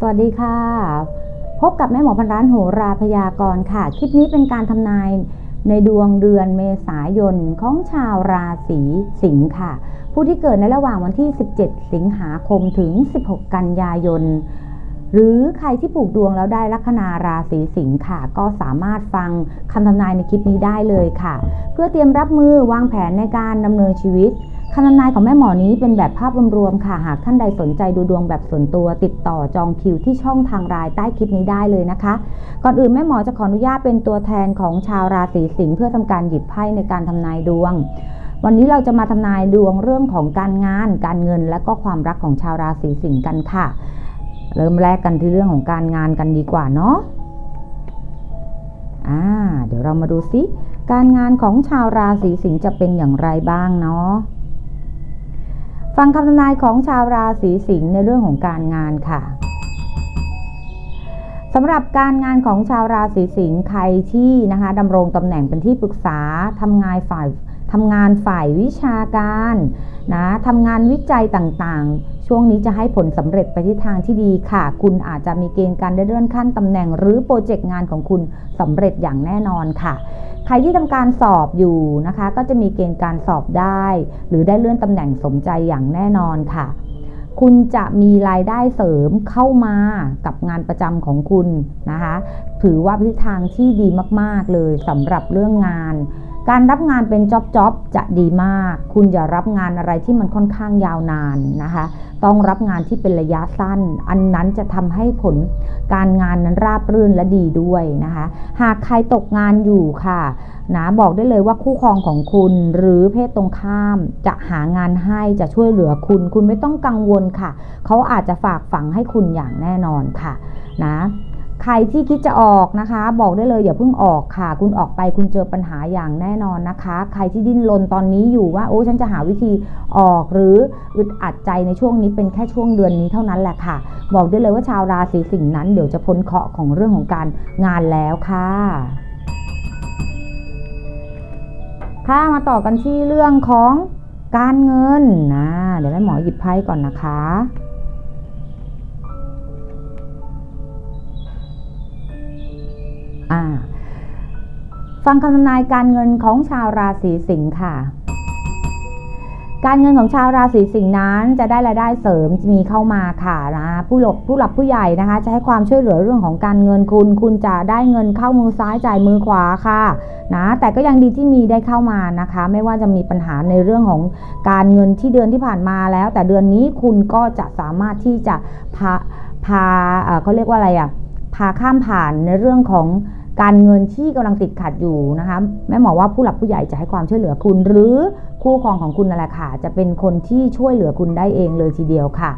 สวัสดีค่ะ พบกับแม่หมอพันร้านโหราพยากรณ์ค่ะ คลิปนี้เป็นการทำนายในดวงเดือนเมษายนของชาวราศีสิงค์ค่ะ ผู้ที่เกิดในระหว่างวันที่ 17 สิงหาคมถึง 16 กันยายน หรือใครที่ปลูกดวงแล้วได้ลัคนาราศีสิงค์ค่ะ ก็สามารถฟังคำทำนายในคลิปนี้ได้เลยค่ะ เพื่อเตรียมรับมือวางแผนในการดำเนินชีวิต คำทำนายของแม่หมอนี้เป็นแบบภาพรวมๆค่ะ หากท่านใดสนใจดูดวงแบบส่วนตัวติดต่อจองคิวที่ช่องทางรายใต้คลิปนี้ได้เลยนะคะ ก่อนอื่นแม่หมอจะขออนุญาตเป็นตัวแทนของชาวราศีสิงห์เพื่อทำการหยิบไพ่ในการทำนายดวง วันนี้เราจะมาทำนายดวงเรื่องของการงาน การเงิน และก็ความรักของชาวราศีสิงห์กันค่ะ เริ่มแรกกันที่เรื่องของการงานกันดีกว่าเนาะอ่าเดี๋ยวเรามาดูซิการงานของชาวราศีสิงห์จะเป็นอย่างไรบ้างเนาะ ฟังคำทำนายของชาวราศีสิงห์ในเรื่องของการงานค่ะสำหรับการงานของชาวราศีสิงห์ใครที่นะคะดำรงตำแหน่งเป็นที่ปรึกษาทำงานฝ่ายทำงานฝ่ายวิชาการนะทำงานวิจัยต่างๆ ช่วงนี้จะให้ผลสำเร็จไปที่ทางที่ดีค่ะ คุณอาจจะมีเกณฑ์การได้เลื่อนขั้นตำแหน่ง หรือโปรเจกต์งานของคุณสำเร็จอย่างแน่นอนค่ะ ใครที่ทำการสอบอยู่นะคะ ก็จะมีเกณฑ์การสอบได้ หรือได้เลื่อนตำแหน่งสมใจอย่างแน่นอนค่ะ คุณจะมีรายได้เสริมเข้ามากับงานประจำของคุณนะคะ ถือว่าทิศทางที่ดีมาก ๆเลยสำหรับเรื่องงาน การรับงานเป็นจ็อบจ็อบจะดีมาก คุณอย่ารับงานอะไรที่มันค่อนข้างยาวนานนะคะ ต้องรับงานที่เป็นระยะสั้น อันนั้นจะทำให้ผลการงานนั้นราบรื่นและดีด้วยนะคะ หากใครตกงานอยู่ค่ะนะบอกได้เลยว่าคู่ครองของคุณหรือเพศตรงข้ามจะหางานให้จะช่วยเหลือคุณ คุณไม่ต้องกังวลค่ะ เขาอาจจะฝากฝังให้คุณอย่างแน่นอนค่ะนะ ใครที่คิดจะออกนะคะ บอกได้เลยอย่าเพิ่งออกค่ะ คุณออกไปคุณเจอปัญหาอย่างแน่นอนนะคะ ใครที่ดิ้นรนตอนนี้อยู่ว่าโอ้ฉันจะหาวิธีออกหรืออึดอัดใจในช่วงนี้เป็นแค่ช่วงเดือนนี้เท่านั้นแหละค่ะ บอกได้เลยว่าชาวราศีสิงห์นั้นเดี๋ยวจะพ้นเคราะห์ของเรื่องของการงานแล้วค่ะค่ะมาต่อกันที่เรื่องของการเงินนะเดี๋ยวแม่หมอหยิบไพ่ก่อนนะคะ อ่า ฟังคำทำนายการเงินของชาวราศีสิงค์ค่ะ การเงินของชาวราศีสิงห์นั้นจะได้รายได้เสริมมีเข้ามาค่ะนะผู้หลบผู้หลับผู้ใหญ่นะคะ จะให้ความช่วยเหลือเรื่องของการเงินคุณ คุณจะได้เงินเข้ามือซ้ายจ่ายมือขวาค่ะนะแต่ก็ยังดีที่มีได้เข้ามานะคะ ไม่ว่าจะมีปัญหาในเรื่องของการเงินที่เดือนที่ผ่านมาแล้ว แต่เดือนนี้คุณก็จะสามารถที่จะพาพาเขาเรียกว่าอะไรอะพาข้ามผ่านในเรื่องของ การเงินที่กำลังติดขัดอยู่นะคะแม่หมอว่าผู้หลักผู้ใหญ่จะให้ความช่วยเหลือคุณ หรือคู่ครองของคุณนั่นแหละค่ะจะเป็นคนที่ช่วยเหลือคุณได้เองเลยทีเดียวค่ะ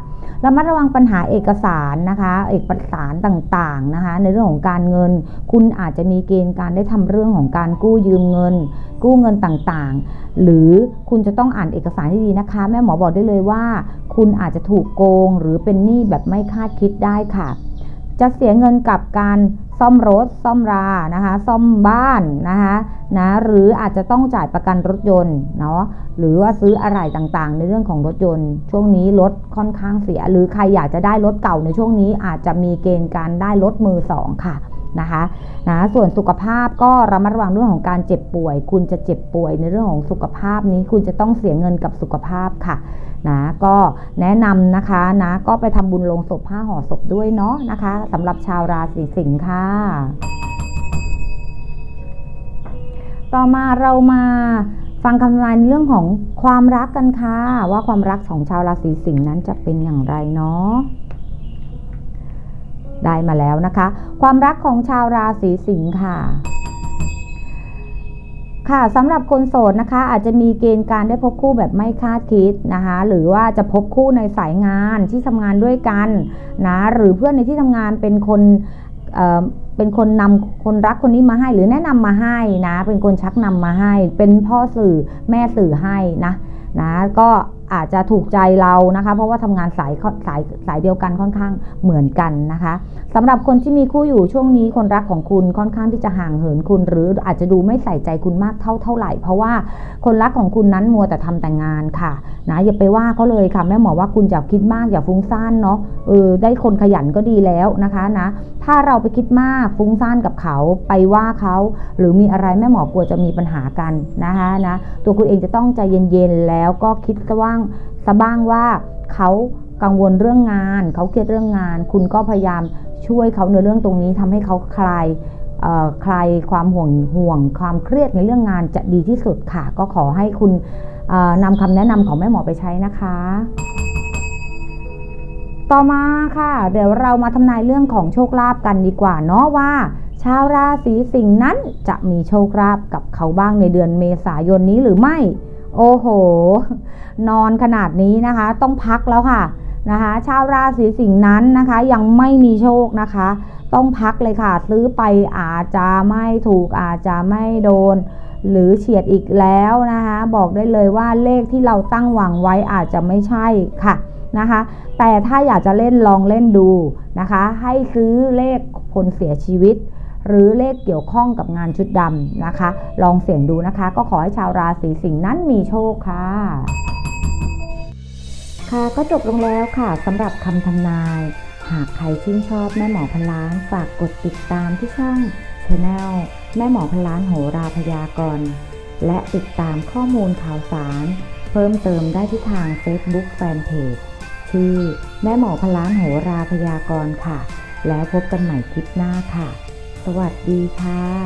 ระมัดระวังปัญหาเอกสารนะคะ เอกสารต่างๆนะคะ ในเรื่องของการเงิน คุณอาจจะมีเกณฑ์การได้ทำเรื่องของการกู้ยืมเงิน กู้เงินต่างๆ หรือคุณจะต้องอ่านเอกสารที่ดีนะคะ แม่หมอบอกได้เลยว่า คุณอาจจะถูกโกง หรือเป็นหนี้แบบไม่คาดคิดได้ค่ะ จะเสียเงินกับการซ่อมรถ ซ่อมรานะคะซ่อมบ้านนะคะนะหรืออาจจะต้องจ่ายประกันรถยนต์เนาะหรือว่าซื้ออะไรต่างๆ ในเรื่องของรถยนต์ ช่วงนี้รถค่อนข้างเสีย หรือใครอยากจะได้รถเก่าในช่วงนี้อาจจะมีเกณฑ์การได้รถมือสองค่ะ นะคะนะส่วนสุขภาพก็ระมัดระวังเรื่องของการเจ็บป่วย คุณจะเจ็บป่วยในเรื่องของสุขภาพนี้คุณจะต้องเสียเงินกับสุขภาพค่ะนะก็แนะนำนะคะนะก็ไปทำบุญลงศพผ้าห่อศพด้วยเนาะนะคะสำหรับชาวราศีสิงค์ค่ะ ต่อมาเรามาฟังคำนายในเรื่องของความรักกันค่ะ ว่าความรักของชาวราศีสิงห์นั้นจะเป็นอย่างไรเนาะ ได้มาแล้วนะคะ ความรักของชาวราศีสิงค์ค่ะค่ะสำหรับคนโสดนะคะ อาจจะมีเกณฑ์การได้พบคู่แบบไม่คาดคิดนะคะ หรือว่าจะพบคู่ในสายงานที่ทำงานด้วยกันนะหรือเพื่อนในที่ทำงานเป็นคนเเป็นคนนำคนรักคนนี้มาให้ หรือแนะนำมาให้นะ เป็นคนชักนำมาให้ เป็นพ่อสื่อแม่สื่อให้นะนะก็ อาจจะถูกใจเรานะคะ เพราะว่าทำงานสายสายสายเดียวกันค่อนข้างเหมือนกันนะคะสำหรับคนที่มีคู่อยู่ช่วงนี้คนรักของคุณค่อนข้างที่จะห่างเหินคุณ หรืออาจจะดูไม่ใส่ใจคุณมากเท่าเท่าไหร่ เพราะว่าคนรักของคุณนั้นมัวแต่ทำแต่งานค่ะนะอย่าไปว่าเขาเลยค่ะแม่หมอว่าคุณอย่าคิดมากอย่าฟุ้งซ่านเนาะเออได้คนขยันก็ดีแล้วนะคะนะ ถ้าเราไปคิดมากฟุ้งซ่านกับเขาไปว่าเขาหรือมีอะไรแม่หมอกลัวจะมีปัญหากันนะคะนะตัวคุณเองจะต้องใจเย็นๆแล้วก็คิดว่างซะบ้างว่าเขากังวลเรื่องงาน เขาเครียดเรื่องงาน คุณก็พยายามช่วยเขาในเรื่องตรงนี้ทำให้เขาคลายคลายความห่วงห่วง ความเครียดในเรื่องงานจะดีที่สุดค่ะ ก็ขอให้คุณนำคำแนะนำของแม่หมอไปใช้นะคะ ต่อมาค่ะ เดี๋ยวเรามาทำนายเรื่องของโชคลาภกันดีกว่าเนาะว่า ชาวราศีสิงห์นั้นจะมีโชคลาภกับเขาบ้างในเดือนเมษายนนี้หรือไม่ โอ้โห นอนขนาดนี้นะคะ ต้องพักแล้วค่ะนะคะชาวราศีสิงห์นั้นนะคะ ยังไม่มีโชคนะคะ ต้องพักเลยค่ะ ซื้อไปอาจจะไม่ถูกอาจจะไม่โดน หรือเฉียดอีกแล้วนะคะ บอกได้เลยว่าเลขที่เราตั้งหวังไว้อาจจะไม่ใช่ค่ะนะคะ แต่ถ้าอยากจะเล่นลองเล่นดูนะคะ ให้ซื้อเลขคนเสียชีวิต หรือเลขเกี่ยวข้องกับงานชุดดำนะคะ ลองเสี่ยงดูนะคะ ก็ขอให้ชาวราศีสิงห์นั้นมีโชคค่ะ ค่ะก็จบลงแล้วค่ะสำหรับคำทำนาย หากใครชื่นชอบแม่หมอพนล้านฝากกดติดตามที่ช่องช anel แม่หมอพนล้านโหราพยากรณ์และติดตามข้อมูลข่าวสาร เพิ่มเติมได้ที่ทาง Facebook Fanpage ชื่อแม่หมอพล้านโหราพยากรณ์ค่ะ แล้วพบกันใหม่คลิปหน้าค่ะ สวัสดีค่ะ